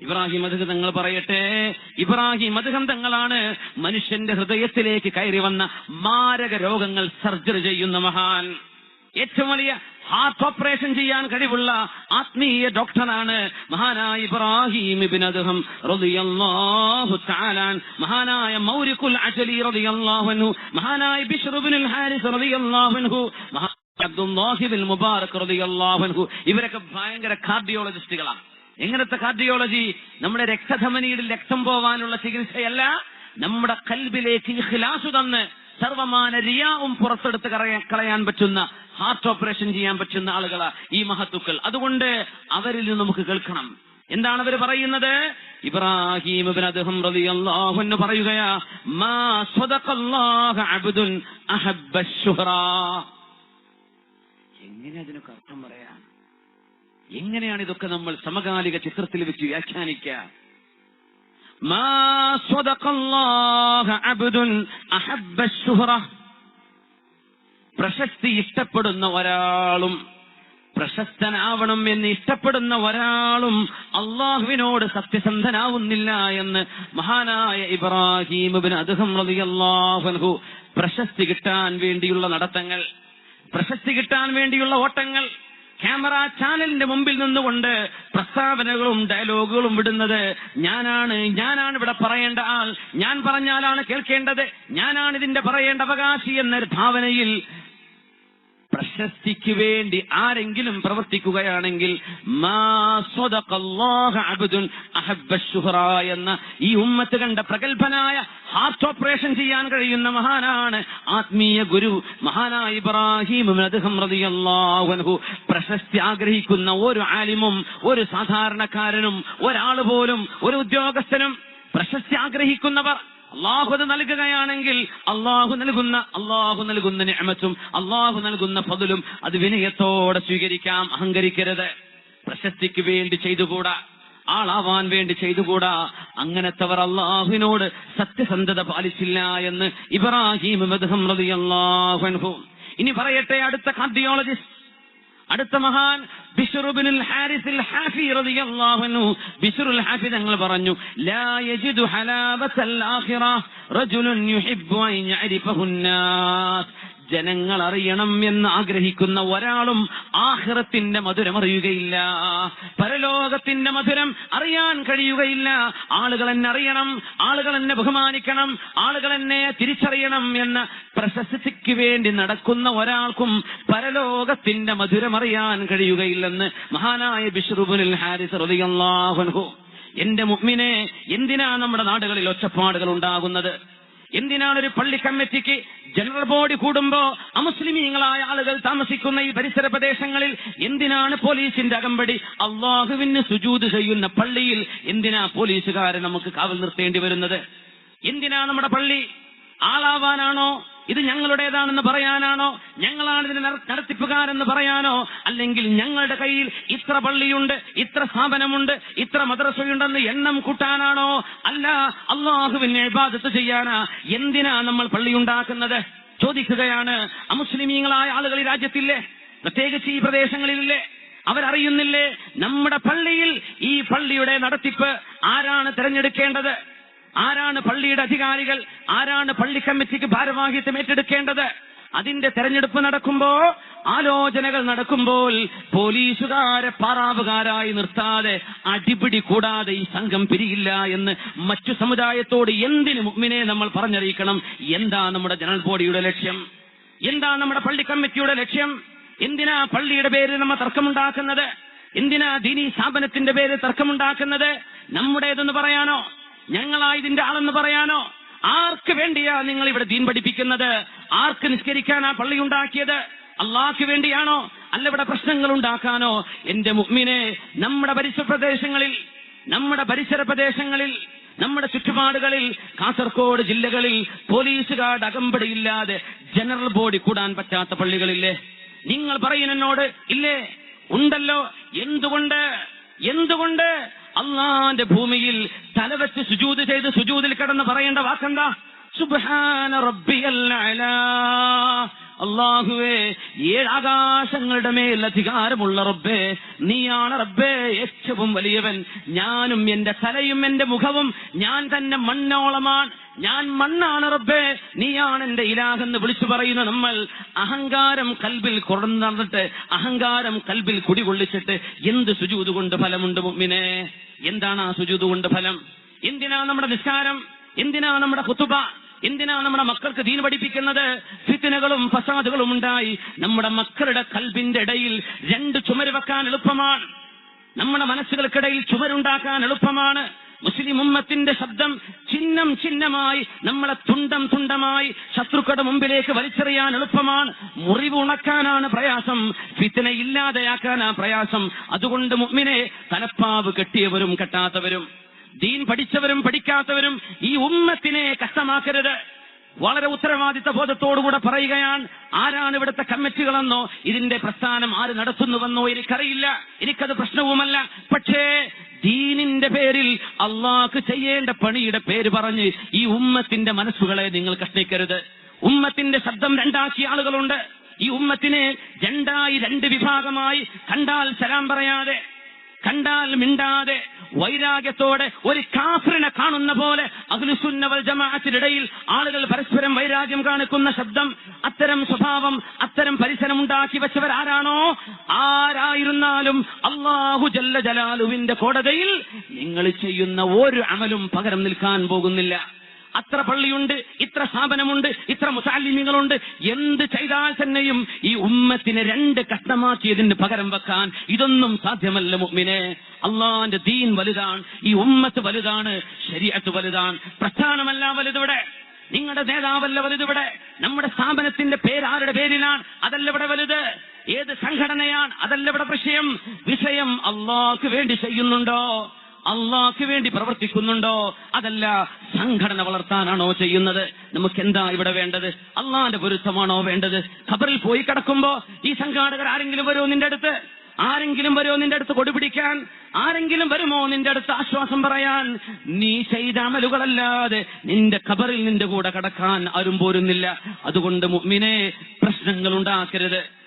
ഇബ്രാഹിം അധികം തങ്ങൾ പറയട്ടെ. ഇബ്രാഹിം അധികം തങ്ങളാണ്. മനുഷ്യന്റെ ഹൃദയത്തിലേക്ക് കയറി വന്ന മാരക രോഗങ്ങൾ സർജറി ചെയ്യുന്ന മഹാൻ. ഏറ്റവും വലിയ ഹാർട്ട് ഓപ്പറേഷൻ ചെയ്യാൻ കഴിവുള്ള ആത്മീയ ഡോക്ടറാണ് മഹാനായ ഇബ്രാഹിം ഇബിൻ അദ്ദേഹം തആലാൻ മഹാനായ മൗരിഖുൽ അജലി റളിയല്ലാഹു അൻഹു. മഹാനായ ബിശ്ർ ഹാരിസ് റളിയല്ലാഹു അൻഹു. മഹാ- അബ്ദുല്ലാഹി മുബാറക് റളിയല്ലാഹു അൻഹു. ഇവരൊക്കെ ഭയങ്കര കാർഡിയോളജിസ്റ്റുകളാണ്. എങ്ങനത്തെ കാർഡിയോളജി നമ്മുടെ രക്തധമനിയുടെ രക്തം പോവാനുള്ള ചികിത്സയല്ല നമ്മുടെ കൽബിലേക്ക് ഇഖ്ലാസ് തന്ന് സർവമാന റിയാവും പുറത്തെടുത്ത് കളയാൻ പറ്റുന്ന ഹാർട്ട് ഓപ്പറേഷൻ ചെയ്യാൻ പറ്റുന്ന ആളുകളാ ഈ മഹത്തുക്കൾ. അതുകൊണ്ട് അവരിൽ നിന്ന് നമുക്ക് കേൾക്കണം. എന്താണ് അവർ പറയുന്നത്? ഇബ്രാഹിം സ്വദഖല്ലാഹു അബ്ദുൻ എങ്ങനെ അതിനൊക്കെ അർത്ഥം പറയാം? എങ്ങനെയാണ് ഇതൊക്കെ നമ്മൾ സമകാലിക ചിത്രത്തിൽ വെച്ച് വ്യാഖ്യാനിക്കുക? പ്രശസ്തി ഇഷ്ടപ്പെടുന്ന ഒരാളും പ്രശസ്തനാവണം എന്ന് ഇഷ്ടപ്പെടുന്ന ഒരാളും അള്ളാഹുവിനോട് സത്യസന്ധനാവുന്നില്ല എന്ന് മഹാനായ ഇബ്രാഹിം അദ്ദേഹം അള്ളാഹു പ്രശസ്തി കിട്ടാൻ വേണ്ടിയുള്ള നടത്തങ്ങൾ പ്രശസ്തി കിട്ടാൻ വേണ്ടിയുള്ള ഓട്ടങ്ങൾ ക്യാമറ ചാനലിന്റെ മുമ്പിൽ നിന്നുകൊണ്ട് പ്രസ്താവനകളും ഡയലോഗുകളും വിടുന്നത് ഞാനാണ് ഞാനാണ് ഇവിടെ പറയേണ്ട ആൾ. ഞാൻ പറഞ്ഞാലാണ് കേൾക്കേണ്ടത്. ഞാനാണ് ഇതിന്റെ പറയേണ്ട അവകാശി എന്നൊരു ഭാവനയിൽ പ്രശസ്തിക്ക് വേണ്ടി ആരെങ്കിലും പ്രവർത്തിക്കുകയാണെങ്കിൽ എന്ന ഈ ഉമ്മത്ത് കണ്ട പ്രഗത്ഭനായ ഹാർട്ട് ഓപ്പറേഷൻ ചെയ്യാൻ കഴിയുന്ന മഹാനാണ് ആത്മീയ ഗുരു മഹാനായ ഇബ്രാഹിം അൻഹു. പ്രശസ്തി ആഗ്രഹിക്കുന്ന ഒരു ആലിമും ഒരു സാധാരണക്കാരനും ഒരാൾ പോലും ഒരു ഉദ്യോഗസ്ഥനും പ്രശസ്തി ആഗ്രഹിക്കുന്നവർ അള്ളാഹു അത് നൽകുകയാണെങ്കിൽ അള്ളാഹു നൽകുന്ന അള്ളാഹു നൽകുന്ന നിഅമത്തും അള്ളാഹു നൽകുന്ന പതിലും അത് വിനയത്തോടെ സ്വീകരിക്കാം. അഹങ്കരിക്കരുത്. പ്രശസ്തിക്ക് വേണ്ടി ചെയ്തുകൂടാ. ആളാവാൻ വേണ്ടി ചെയ്തുകൂടാ. അങ്ങനത്തെവർ അള്ളാഹുവിനോട് സത്യസന്ധത പാലിച്ചില്ല എന്ന് ഇബ്രാഹിം ഇനി പറയട്ടെ അടുത്ത കാർഡിയോളജിസ്റ്റ് അടുത്ത മഹാൻ ബിശ്റുബിനുൽ ഹാരിസിൽ ഹാഫി റളിയല്ലാഹു അൻഹു ബിശ്റുൽ ഹാഫി തങ്ങൾ പറഞ്ഞു ലാ യജിദു ഹലാവത്തൽ ആഖിറ റജുലുൻ യുഹിബ്ബു അൻ യഅരിഫഹു الناس ജനങ്ങൾ അറിയണം എന്ന് ആഗ്രഹിക്കുന്ന ഒരാളും ആഹ്റത്തിന്റെ മധുരം അറിയുകയില്ല. പരലോകത്തിന്റെ മധുരം അറിയാൻ കഴിയുകയില്ല. ആളുകൾ എന്നെ അറിയണം ആളുകൾ എന്നെ ബഹുമാനിക്കണം ആളുകൾ എന്നെ തിരിച്ചറിയണം എന്ന പ്രശസ്തിക്ക് വേണ്ടി നടക്കുന്ന ഒരാൾക്കും പരലോകത്തിന്റെ മധുരം അറിയാൻ കഴിയുകയില്ലെന്ന് മഹാനായ ബിഷ്റുബുൽ ഹാരിസ് അൻഹു. എന്റെ മുഅ്മിനെ എന്തിനാ നമ്മുടെ നാടുകളിൽ ഒച്ചപ്പാടുകൾ ഉണ്ടാകുന്നത്? എന്തിനാണ് ഒരു പള്ളി കമ്മിറ്റിക്ക് ജനറൽ ബോഡി കൂടുമ്പോ അമുസ്ലിമീങ്ങളായ ആളുകൾ താമസിക്കുന്ന ഈ പരിസര പ്രദേശങ്ങളിൽ എന്തിനാണ് പോലീസിന്റെ അകമ്പടി? അള്ളാഹുവിന് സുജൂത് ചെയ്യുന്ന പള്ളിയിൽ എന്തിനാ പോലീസുകാരെ നമുക്ക് കാവൽ നിർത്തേണ്ടി വരുന്നത്? എന്തിനാ നമ്മുടെ പള്ളി? ആളാവാനാണോ? ഇത് ഞങ്ങളുടേതാണെന്ന് പറയാനാണോ? ഞങ്ങളാണ് ഇതിന് നടത്തിപ്പുകാരെന്ന് പറയാനോ? അല്ലെങ്കിൽ ഞങ്ങളുടെ കയ്യിൽ ഇത്ര പള്ളിയുണ്ട് ഇത്ര സ്ഥാപനമുണ്ട് ഇത്ര മദ്രസയുണ്ടെന്ന് എണ്ണം കൂട്ടാനാണോ? അല്ല അള്ളാഹുവിനെ ഇബാദത്ത് ചെയ്യാനാ എന്തിനാ നമ്മൾ പള്ളി ഉണ്ടാക്കുന്നത്? ചോദിക്കുകയാണ് അമുസ്ലിമീങ്ങളായ ആളുകൾ ഈ രാജ്യത്തില്ലേ? പ്രത്യേകിച്ച് ഈ പ്രദേശങ്ങളിലില്ലേ? അവരറിയുന്നില്ലേ? നമ്മുടെ പള്ളിയിൽ ഈ പള്ളിയുടെ നടത്തിപ്പ് ആരാണ് തിരഞ്ഞെടുക്കേണ്ടത്? ആരാണ് പള്ളിയുടെ അധികാരികൾ? ആരാണ് പള്ളി കമ്മിറ്റിക്ക് ഭാരവാഹിത്വം ഏറ്റെടുക്കേണ്ടത്? അതിന്റെ തെരഞ്ഞെടുപ്പ് നടക്കുമ്പോ ആലോചനകൾ നടക്കുമ്പോൾ പോലീസുകാരെ പാറാവുകാരായി നിർത്താതെ അടിപിടി കൂടാതെ ഈ സംഘം പിരിയില്ല എന്ന് മറ്റു സമുദായത്തോട് എന്തിനു മുമ്പിനെ നമ്മൾ പറഞ്ഞറിയിക്കണം? എന്താ നമ്മുടെ ജനറൽ ബോഡിയുടെ ലക്ഷ്യം? എന്താ നമ്മുടെ പള്ളി കമ്മിറ്റിയുടെ ലക്ഷ്യം? എന്തിനാ പള്ളിയുടെ പേര് നമ്മൾ തർക്കമുണ്ടാക്കുന്നത്? എന്തിനാ ദീനി സ്ഥാപനത്തിന്റെ പേര് തർക്കമുണ്ടാക്കുന്നത്? നമ്മുടേതെന്ന് പറയാനോ? ഞങ്ങളാ ഇതിന്റെ ആളെന്ന് പറയാനോ? ആർക്ക് വേണ്ടിയാ നിങ്ങൾ ഇവിടെ ദീൻ പഠിപ്പിക്കുന്നത്? ആർക്ക് നിസ്കരിക്കാനാ പള്ളി ഉണ്ടാക്കിയത്? അള്ളാഹ്ക്ക് വേണ്ടിയാണോ? അല്ല ഇവിടെ പ്രശ്നങ്ങൾ ഉണ്ടാക്കാനോ? എന്റെ മുഹ്മിനെ നമ്മുടെ പരിസര പ്രദേശങ്ങളിൽ നമ്മുടെ പരിസര പ്രദേശങ്ങളിൽ നമ്മുടെ ചുറ്റുപാടുകളിൽ കാസർഗോഡ് ജില്ലകളിൽ പോലീസുകാരുടെ അകമ്പടിയില്ലാതെ ജനറൽ ബോഡി കൂടാൻ പറ്റാത്ത പള്ളികളില്ലേ? നിങ്ങൾ പറയുന്നോട് ഇല്ലേ? ഉണ്ടല്ലോ. എന്തുകൊണ്ട്? എന്തുകൊണ്ട്? അള്ളാന്റെ ഭൂമിയിൽ തലവെച്ച് സുജൂത് ചെയ്ത് സുജൂതിൽ കിടന്ന് പറയേണ്ട വാക്കെന്താ? സുബാന റബ്ബിയൽ അലാ. അള്ളാഹുവേ ഏഴാകാശങ്ങളുടെ മേൽ അധികാരമുള്ള റബ്ബേ നീയാണ് റബ്ബേ ഏറ്റവും വലിയവൻ. ഞാനും എന്റെ തലയും എന്റെ മുഖവും ഞാൻ തന്നെ മണ്ണോളമാണ് ഞാൻ മണ്ണാണ് റബ്ബേ നീയാണ് എന്റെ ഇലാഹെന്ന് വിളിച്ചു പറയുന്ന നമ്മൾ. അഹങ്കാരം കൽബിൽ കുറഞ്ഞു നടന്നിട്ട് അഹങ്കാരം കൽബിൽ കുടികൊള്ളിച്ചിട്ട് എന്ത് സുജൂത് കൊണ്ട് ഫലമുണ്ട് മുമ്മിനെ? എന്താണ് ആ സുജൂത് കൊണ്ട് ഫലം? എന്തിനാ നമ്മുടെ നിസ്കാരം? എന്തിനാ നമ്മുടെ കുത്തുബ എന്തിനാ നമ്മുടെ മക്കൾക്ക് ദീൻ പഠിപ്പിക്കുന്നത്? ഫിത്തിനകളും ഫസാദുകളും ഉണ്ടായി നമ്മുടെ മക്കളുടെ കൽബിന്റെ ഇടയിൽ രണ്ട് ചുമര് വെക്കാൻ എളുപ്പമാണ്. നമ്മുടെ മനസ്സുകൾക്കിടയിൽ ചുമരുണ്ടാക്കാൻ എളുപ്പമാണ്. മുസ്ലിം ഉമ്മത്തിന്റെ ശബ്ദം ചിഹ്നം ചിഹ്നമായി നമ്മളെ തുണ്ടം തുണ്ടമായി ശത്രുക്കളുടെ മുമ്പിലേക്ക് വലിച്ചെറിയാൻ എളുപ്പമാണ്. മുറിവ് ഉണക്കാനാണ് പ്രയാസം. ഫിത്തിന ഇല്ലാതെയാക്കാനാ പ്രയാസം. അതുകൊണ്ട് മുമ്മിനെ തലപ്പാവ് കെട്ടിയവരും കെട്ടാത്തവരും. ദീൻ പഠിച്ചവരും പഠിക്കാത്തവരും ഈ ഉമ്മത്തിനെ കഷ്ടമാക്കരുത്. വളരെ ഉത്തരവാദിത്ത ബോധത്തോടുകൂടെ പറയുകയാണ് ആരാണ് ഇവിടുത്തെ കമ്മിറ്റികളെന്നോ ഇതിന്റെ പ്രസ്ഥാനം ആര് നടത്തുന്നുവെന്നോ എനിക്കറിയില്ല. എനിക്കത് പ്രശ്നവുമല്ല. പക്ഷേ ദീനിന്റെ പേരിൽ അള്ളാഹ് ചെയ്യേണ്ട പണിയുടെ പേര് പറഞ്ഞ് ഈ ഉമ്മത്തിന്റെ മനസ്സുകളെ നിങ്ങൾ കഷ്ണിക്കരുത്. ഉമ്മത്തിന്റെ ശബ്ദം രണ്ടാക്കിയ ആളുകളുണ്ട്. ഈ ഉമ്മത്തിനെ രണ്ടായി രണ്ട് വിഭാഗമായി കണ്ടാൽ സലാം പറയാതെ കണ്ടാൽ മിണ്ടാതെ വൈരാഗ്യത്തോടെ ഒരു കാഫറിനെ കാണുന്ന പോലെ അഖിലുസുന്നവൽ ജമാഅത്തിനിടയിൽ ആളുകൾ പരസ്പരം വൈരാഗ്യം കാണിക്കുന്ന ശബ്ദം അത്തരം സ്വഭാവം അത്തരം പരിസരം ഉണ്ടാക്കി വെച്ചവർ ആരാണോ? ആരായിരുന്നാലും അള്ളാഹു ജല്ല ജലാലുവിന്റെ കോടതിയിൽ നിങ്ങൾ ചെയ്യുന്ന ഒരു അമലും പകരം നിൽക്കാൻ പോകുന്നില്ല. അത്ര പള്ളിയുണ്ട് ഇത്ര സ്ഥാപനമുണ്ട് ഇത്ര മുസാലിമികളുണ്ട് എന്ത് ചെയ്താൽ തന്നെയും ഈ ഉമ്മത്തിനെ രണ്ട് കഷ്ണമാക്കിയതിന് പകരം വെക്കാൻ ഇതൊന്നും സാധ്യമല്ല മുമ്മിനെ അള്ളാന്റെ ദീൻ വലുതാണ് ഈ ഉമ്മത്ത് വലുതാണ് ശരീഅത്ത് വലുതാണ്. പ്രസ്ഥാനമല്ല വലുതിവിടെ. നിങ്ങളുടെ നേതാവല്ല വലുതിവിടെ. നമ്മുടെ സ്ഥാപനത്തിന്റെ പേര് ആരുടെ പേരിലാണ്? അതല്ല ഇവിടെ വലുത്. ഏത് സംഘടനയാണ്? അതല്ല ഇവിടെ വിഷയം. വിഷയം അള്ളാഹ്ക്ക് വേണ്ടി ചെയ്യുന്നുണ്ടോ? അള്ളാഹ്ക്ക് വേണ്ടി പ്രവർത്തിക്കുന്നുണ്ടോ? അതല്ല സംഘടന വളർത്താനാണോ ചെയ്യുന്നത്? നമുക്ക് എന്താ ഇവിടെ വേണ്ടത്? അള്ളാന്റെ പൊരുത്തമാണോ വേണ്ടത്? ഖബറിൽ പോയി കിടക്കുമ്പോ ഈ സംഘാടകർ ആരെങ്കിലും വരുമോ നിന്റെ അടുത്ത്? ആരെങ്കിലും വരുമോ നിന്റെ അടുത്ത് കൊടുപിടിക്കാൻ ആരെങ്കിലും വരുമോ നിന്റെ അടുത്ത് ആശ്വാസം പറയാൻ? നീ ചെയ്ത അമലുകളല്ലാതെ നിന്റെ ഖബറിൽ നിന്റെ കൂടെ കടക്കാൻ ആരും പോരുന്നില്ല. അതുകൊണ്ട് മുഅ്മിനെ പ്രശ്നങ്ങൾ ഉണ്ടാക്കരുത്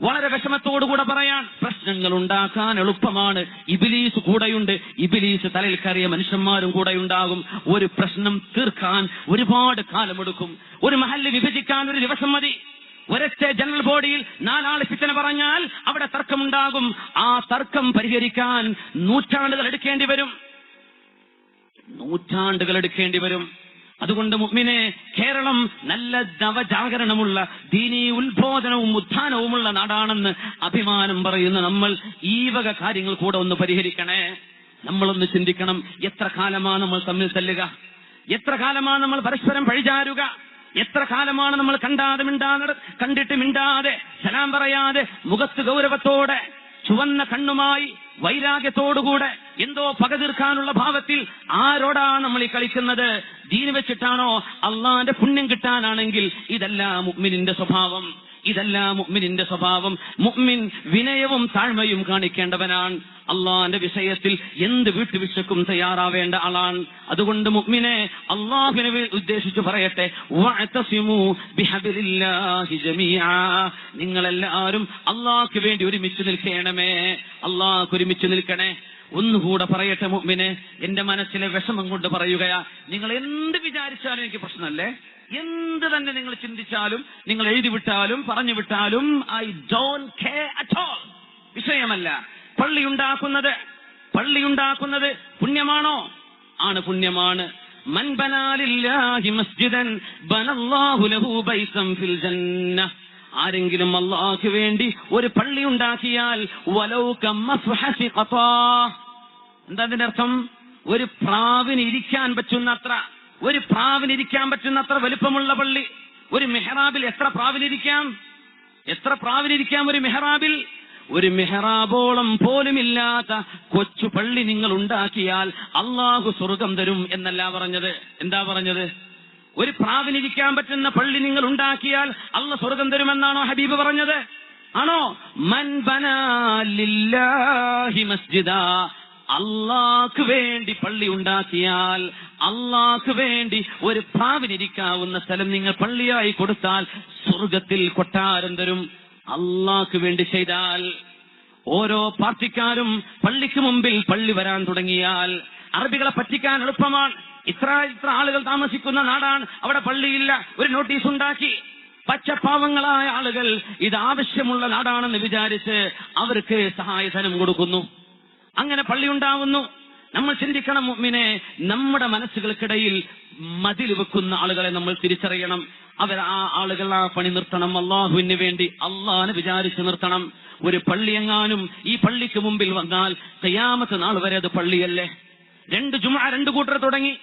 വളരെ വിഷമത്തോടുകൂടെ പറയാൻ പ്രശ്നങ്ങൾ ഉണ്ടാക്കാൻ എളുപ്പമാണ്. ഇബിലീസ് കൂടെയുണ്ട്. ഇബിലീസ് തലയിൽ കയറിയ മനുഷ്യന്മാരും കൂടെ ഉണ്ടാകും ഒരു പ്രശ്നം തീർക്കാൻ ഒരുപാട് കാലമെടുക്കും. ഒരു മഹല്ല് വിഭജിക്കാൻ ഒരു ദിവസം മതി. ഒരൊറ്റ ജനറൽ ബോഡിയിൽ നാലാൾ ഫിത്തന പറഞ്ഞാൽ അവിടെ തർക്കമുണ്ടാകും. ആ തർക്കം പരിഹരിക്കാൻ നൂറ്റാണ്ടുകൾ എടുക്കേണ്ടി വരും. നൂറ്റാണ്ടുകൾ എടുക്കേണ്ടി വരും. അതുകൊണ്ട് മുഅ്മിനെ കേരളം നല്ല നവജാഗരണമുള്ള ദീനീ ഉത്ബോധനവും ഉത്ഥാനവുമുള്ള നാടാണെന്ന് അഭിമാനം പറയുന്ന നമ്മൾ ഈ വക കാര്യങ്ങൾ കൂടെ ഒന്ന് പരിഹരിക്കണേ. നമ്മളൊന്ന് ചിന്തിക്കണം എത്ര കാലമാണ് നമ്മൾ തമ്മിൽ തല്ലുക? എത്ര കാലമാണ് നമ്മൾ പരസ്പരം പഴിചാരുക? എത്ര കാലമാണ് നമ്മൾ കണ്ടാതെ മിണ്ടാതെ കണ്ടിട്ട് മിണ്ടാതെ സലാം പറയാതെ മുഖത്ത് ഗൗരവത്തോടെ ചുവന്ന കണ്ണുമായി വൈരാഗ്യത്തോടുകൂടെ എന്തോ പക തീർക്കാനുള്ള ഭാവത്തിൽ ആരോടാണ് നമ്മൾ ഈ കളിക്കുന്നത്? ദീന് വെച്ചിട്ടാണോ? അള്ളാന്റെ പുണ്യം കിട്ടാനാണെങ്കിൽ ഇതല്ല മുഅ്മിനിന്റെ സ്വഭാവം. ഇതല്ല മുഅ്മിനിന്റെ സ്വഭാവം. മുഅ്മിൻ വിനയവും താഴ്മയും കാണിക്കേണ്ടവനാണ്. അള്ളാന്റെ വിഷയത്തിൽ എന്ത് വീട്ടുവിശക്കും തയ്യാറാവേണ്ട ആളാണ്. അതുകൊണ്ട് മുഅ്മിനെ അള്ളാഹുവിനെ ഉദ്ദേശിച്ചു പറയട്ടെ നിങ്ങളെല്ലാവരും അള്ളാഹ്ക്ക് വേണ്ടി ഒരുമിച്ച് നിൽക്കണമേ. അള്ളാഹ് ഒരുമിച്ച് നിൽക്കണേ. ഒന്നുകൂടെ പറയട്ടെ മുഅ്മിനെ. എന്റെ മനസ്സിലെ വിഷമം കൊണ്ട് പറയുകയാ. നിങ്ങൾ എന്ത് വിചാരിച്ചാലും എനിക്ക് പ്രശ്നമല്ലേ? എന്ത് തന്നെ നിങ്ങൾ ചിന്തിച്ചാലും നിങ്ങൾ എഴുതി വിട്ടാലും പറഞ്ഞു വിട്ടാലും I don't care at all വിഷയമല്ല. പള്ളി ഉണ്ടാക്കുന്നത് പള്ളി ഉണ്ടാക്കുന്നത് പുണ്യമാണോ? ആണ് പുണ്യമാണ്. മസ്ജിദൻ ബനല്ലാഹു ലഹു ഫിൽ ആരെങ്കിലും അള്ളാഹ്ക്ക് വേണ്ടി ഒരു പള്ളി ഉണ്ടാക്കിയാൽ എന്താ അതിന്റെ അർത്ഥം? ഒരു പ്രാവിന് ഇരിക്കാൻ പറ്റുന്നത്ര. ഒരു പ്രാവിനിരിക്കാൻ പറ്റുന്ന അത്ര വലുപ്പമുള്ള പള്ളി. ഒരു മെഹ്റാബിൽ എത്ര പ്രാവിനിരിക്കാം എത്ര പ്രാവിനിരിക്കാം ഒരു മെഹ്റാബിൽ? ഒരു മെഹ്റാബോളം പോലുമില്ലാത്ത കൊച്ചു പള്ളി നിങ്ങൾ ഉണ്ടാക്കിയാൽ അള്ളാഹു സ്വർഗം തരും എന്നല്ല പറഞ്ഞത്. എന്താ പറഞ്ഞത്? ഒരു പ്രാവിനിരിക്കാൻ പറ്റുന്ന പള്ളി നിങ്ങൾ ഉണ്ടാക്കിയാൽ അല്ല സ്വർഗം തരുമെന്നാണോ ഹബീബ് പറഞ്ഞത്? ആണോ? മൻ ബനാലില്ലാഹി മസ്ജിദാ. അള്ളാഹ്ക്ക് വേണ്ടി പള്ളി ഉണ്ടാക്കിയാൽ അള്ളാഹ് വേണ്ടി ഒരു പ്രാവിനിരിക്കാവുന്ന സ്ഥലം നിങ്ങൾ പള്ളിയായി കൊടുത്താൽ സ്വർഗം സ്വർഗത്തിൽ കൊട്ടാരം തരും. അള്ളാഹ് വേണ്ടി ചെയ്താൽ ഓരോ പാർട്ടിക്കാരും പള്ളിക്ക് മുമ്പിൽ പള്ളി വരാൻ തുടങ്ങിയാൽ അറബികളെ പറ്റിക്കാൻ എളുപ്പമാണ്. ഇത്ര ഇത്ര ആളുകൾ താമസിക്കുന്ന നാടാണ്. അവിടെ പള്ളിയില്ല. ഒരു നോട്ടീസ് ഉണ്ടാക്കി. പച്ചപ്പാവങ്ങളായ ആളുകൾ ഇത് ആവശ്യമുള്ള നാടാണെന്ന് വിചാരിച്ച് അവർക്ക് സഹായധനം കൊടുക്കുന്നു. അങ്ങനെ പള്ളി ഉണ്ടാവുന്നു. നമ്മൾ ചിന്തിക്കണം മുമ്മിനെ നമ്മുടെ മനസ്സുകൾക്കിടയിൽ മതിൽ വെക്കുന്ന ആളുകളെ നമ്മൾ തിരിച്ചറിയണം. അവർ ആ ആളുകൾ ആ പണി നിർത്തണം. അള്ളാഹുവിന് വേണ്ടി അള്ളാഹിനെ വിചാരിച്ചു നിർത്തണം. ഒരു പള്ളി എങ്ങാനും ഈ പള്ളിക്ക് മുമ്പിൽ വന്നാൽ കയ്യാമത്തെ നാൾ വരെ അത് പള്ളിയല്ലേ? രണ്ട് ജുമ രണ്ട് കൂട്ടർ തുടങ്ങി.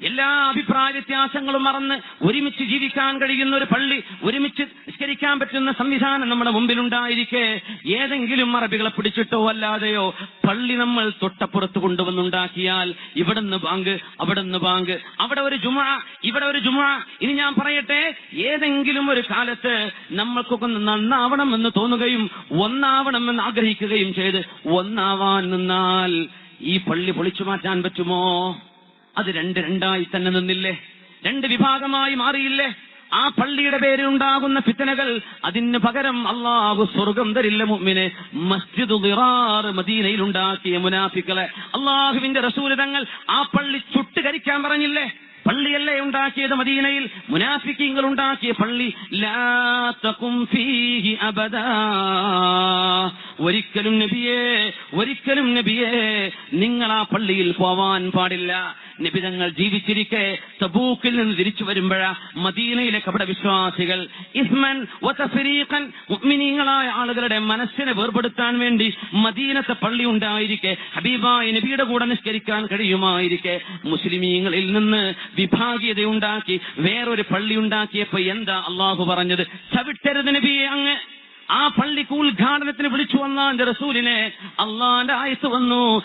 എല്ലാ അഭിപ്രായ വ്യത്യാസങ്ങളും മറന്ന് ഒരുമിച്ച് ജീവിക്കാൻ കഴിയുന്ന ഒരു പള്ളി ഒരുമിച്ച് നിസ്കരിക്കാൻ പറ്റുന്ന സംവിധാനം നമ്മുടെ മുമ്പിലുണ്ടായിരിക്കെ. ഏതെങ്കിലും അറബികളെ പിടിച്ചിട്ടോ അല്ലാതെയോ പള്ളി നമ്മൾ തൊട്ടപ്പുറത്ത് കൊണ്ടുവന്നുണ്ടാക്കിയാൽ ഇവിടുന്ന് ബാങ്ക് അവിടുന്ന് ബാങ്ക് അവിടെ ഒരു ജുമ ഇവിടെ ഒരു ജുമ. ഇനി ഞാൻ പറയട്ടെ ഏതെങ്കിലും ഒരു കാലത്ത് നമ്മൾക്കൊക്കെ നന്നാവണം എന്ന് തോന്നുകയും ഒന്നാവണം എന്ന് ആഗ്രഹിക്കുകയും ചെയ്ത് ഒന്നാവാൻ നിന്നാൽ ഈ പള്ളി പൊളിച്ചു മാറ്റാൻ പറ്റുമോ? അത് രണ്ട് രണ്ടായി തന്നെ നിന്നില്ലേ? രണ്ട് വിഭാഗമായി മാറിയില്ലേ? ആ പള്ളിയുടെ പേരിൽ ഉണ്ടാകുന്ന ഫിത്തനകൾ അതിന് പകരം അള്ളാഹു സ്വർഗം തരില്ല മുമ്മിനെ മസ്ജിദ് മദീനയിൽ ഉണ്ടാക്കിയ മുനാഫിക്കളെ. അള്ളാഹുവിന്റെ റസൂലിതങ്ങൾ ആ പള്ളി ചുട്ടുകരിക്കാൻ പറഞ്ഞില്ലേ? പള്ളിയല്ലേ ഉണ്ടാക്കിയത് മദീനയിൽ? മുനാഫിക്കീങ്ങൾ ഉണ്ടാക്കിയ പള്ളി ലാ തകും ഫീഹി അബദാ. ഒരിക്കലും നബിയേ ഒരിക്കലും നബിയേ നിങ്ങൾ ആ പള്ളിയിൽ പോവാൻ പാടില്ല. നിബിതങ്ങൾ ജീവിച്ചിരിക്കെ തബൂക്കിൽ നിന്ന് തിരിച്ചു വരുമ്പോഴ മദീനയിലെ കപട വിശ്വാസികൾ ഇസ്മൻ വതഫരീഖൻ മുഅ്മിനീങ്ങളായ ആളുകളുടെ മനസ്സിനെ വേർപെടുത്താൻ വേണ്ടി മദീനത്തെ പള്ളി ഉണ്ടായിരിക്കെ ഹബീബായ നബിയുടെ കൂടെ നിഷ്കരിക്കാൻ കഴിയുമായിരിക്കെ. മുസ്ലിമീങ്ങളിൽ നിന്ന് വിഭാഗീയത ഉണ്ടാക്കി വേറൊരു പള്ളി ഉണ്ടാക്കിയപ്പോ എന്താ അള്ളാഹു പറഞ്ഞത്? ചവിട്ടരുത് നബിയെ അങ്ങ്. ആ പള്ളിക്ക് ഉദ്ഘാടനത്തിന് വിളിച്ചു വന്ന എന്റെ റസൂലിനെ അള്ളാന്റെ ആയുസ് വന്നു.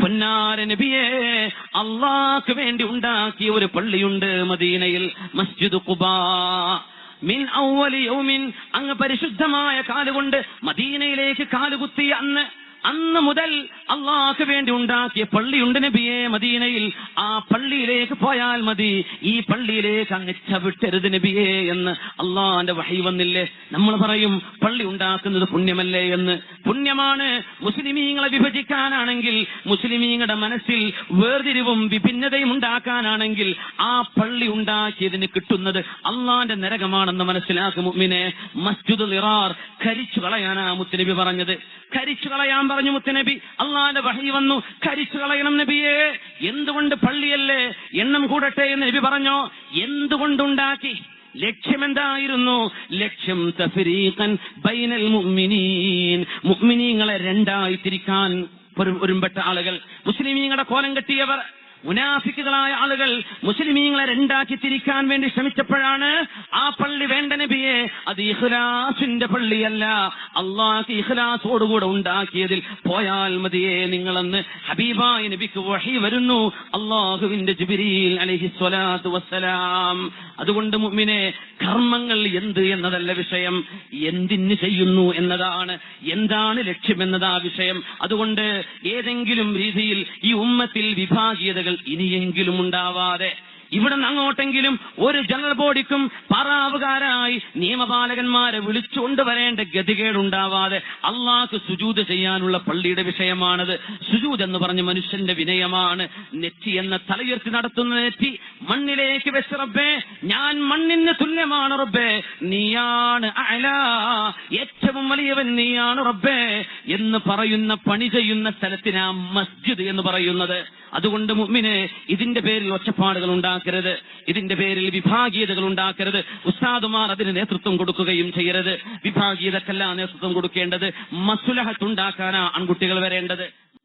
പൊന്നാര നബിയെ അള്ളാഹ്ക്ക് വേണ്ടി ഉണ്ടാക്കിയ ഒരു പള്ളിയുണ്ട് മദീനയിൽ മസ്ജിദ് കുബാ മിൻ ഔവലി യൗമിൻ അങ്ങ് പരിശുദ്ധമായ കാലുകൊണ്ട് മദീനയിലേക്ക് കാലുകുത്തിയ അന്ന് അന്ന് മുതൽ അള്ളാഹ് വേണ്ടി ഉണ്ടാക്കിയ പള്ളിയുണ്ട് നബിയെ മദീനയിൽ. ആ പള്ളിയിലേക്ക് പോയാൽ മതി. ഈ പള്ളിയിലേക്ക് അങ്ങ് ചവിട്ടരുത് നബിയെ എന്ന് അള്ളാന്റെ വഹി വന്നില്ലേ? നമ്മൾ പറയും പള്ളി ഉണ്ടാക്കുന്നത് പുണ്യമല്ലേ എന്ന്. പുണ്യമാണ് മുസ്ലിമീങ്ങളെ വിഭജിക്കാനാണെങ്കിൽ മുസ്ലിമീങ്ങളുടെ മനസ്സിൽ വേർതിരിവും വിഭിന്നതയും ഉണ്ടാക്കാനാണെങ്കിൽ ആ പള്ളി ഉണ്ടാക്കിയതിന് കിട്ടുന്നത് അള്ളാന്റെ നരകമാണെന്ന് മനസ്സിലാക്കും മുമ്മിനെ മസ്ജിദ് നിറാർ കരിച്ചു കളയാനാ മുത്തനബി പറഞ്ഞത്. കരിച്ചു കളയാൻ പറഞ്ഞു മുത്തുനബി അള്ളാന്റെ വഹി വന്നു കരിച്ചു കളയണം നബിയെ. എന്തുകൊണ്ട് പള്ളിയല്ലേ? എണ്ണം കൂടട്ടെ എന്ന് നബി പറഞ്ഞോ? എന്തുകൊണ്ടുണ്ടാക്കി? ലക്ഷ്യമെന്തായിരുന്നു? ലക്ഷ്യം തഫരീഖൻ ബൈനൽ മുഅ്മിനീൻ. മുഅ്മിനീങ്ങളെ രണ്ടായി തിരിക്കാൻ ഒരു- ഒരുമ്പെട്ട ആളുകൾ. മുസ്ലിമീങ്ങളുടെ കോലം കെട്ടിയവർ. മുനാഫിക്കുകളായ ആളുകൾ മുസ്ലിമീങ്ങളെ രണ്ടാക്കി തിരിക്കാൻ വേണ്ടി ശ്രമിച്ചപ്പോഴാണ് ആ പള്ളി വേണ്ട നബിയെ. അത് ഇഹ്ലാസിന്റെ പള്ളിയല്ല. അള്ളാഹ് ഇഹ്ലാസോടുകൂടെ ഉണ്ടാക്കിയതിൽ പോയാൽ മതിയെ. നിങ്ങളെന്ന് ഹബീബായ നബിക്ക് വഹി വരുന്നു. അള്ളാഹുവിന്റെ ജുബിരിയിൽ അലഹി സ്വലാത്തു വസ്സലാം. അതുകൊണ്ട് മുമ്മിനെ കർമ്മങ്ങൾ എന്ത് എന്നതല്ല വിഷയം. എന്തിന് ചെയ്യുന്നു എന്നതാണ്. എന്താണ് ലക്ഷ്യം എന്നതാ വിഷയം. അതുകൊണ്ട് ഏതെങ്കിലും രീതിയിൽ ഈ ഉമ്മത്തിൽ വിഭാഗീയതകൾ ഇനിയെങ്കിലും ഉണ്ടാവാതെ ഇവിടെ അങ്ങോട്ടെങ്കിലും ഒരു ജനറൽ ബോഡിക്കും പറാവുകാരായി നിയമപാലകന്മാരെ വിളിച്ചുകൊണ്ടുവരേണ്ട ഗതികേടുണ്ടാവാതെ അള്ളാഹ് സുജൂത് ചെയ്യാനുള്ള പള്ളിയുടെ വിഷയമാണത്. സുജൂത് എന്ന് പറഞ്ഞ മനുഷ്യന്റെ വിനയമാണ്. നെറ്റി എന്ന തലയുയർത്തി നടത്തുന്ന നെറ്റി മണ്ണിലേക്ക് വെച്ച് റബ്ബേ ഞാൻ മണ്ണിന് തുല്യമാണ് റബ്ബേ. നീയാണ് അല ഏറ്റവും വലിയവൻ നീയാണ് റബ്ബേ എന്ന് പറയുന്ന പണി ചെയ്യുന്ന സ്ഥലത്തിനാ മസ്ജിദ് എന്ന് പറയുന്നത്. അതുകൊണ്ട് മുമ്മിനെ ഇതിന്റെ പേരിൽ ഒച്ചപ്പാടുകൾ ഉണ്ടാക്കരുത്. ഇതിന്റെ പേരിൽ വിഭാഗീയതകൾ ഉണ്ടാക്കരുത്. ഉസ്താദുമാർ അതിന് നേതൃത്വം കൊടുക്കുകയും ചെയ്യരുത്. വിഭാഗീയതക്കല്ല നേതൃത്വം കൊടുക്കേണ്ടത്. മസുലഹത്തുണ്ടാക്കാനാ ആൺകുട്ടികൾ വരേണ്ടത്.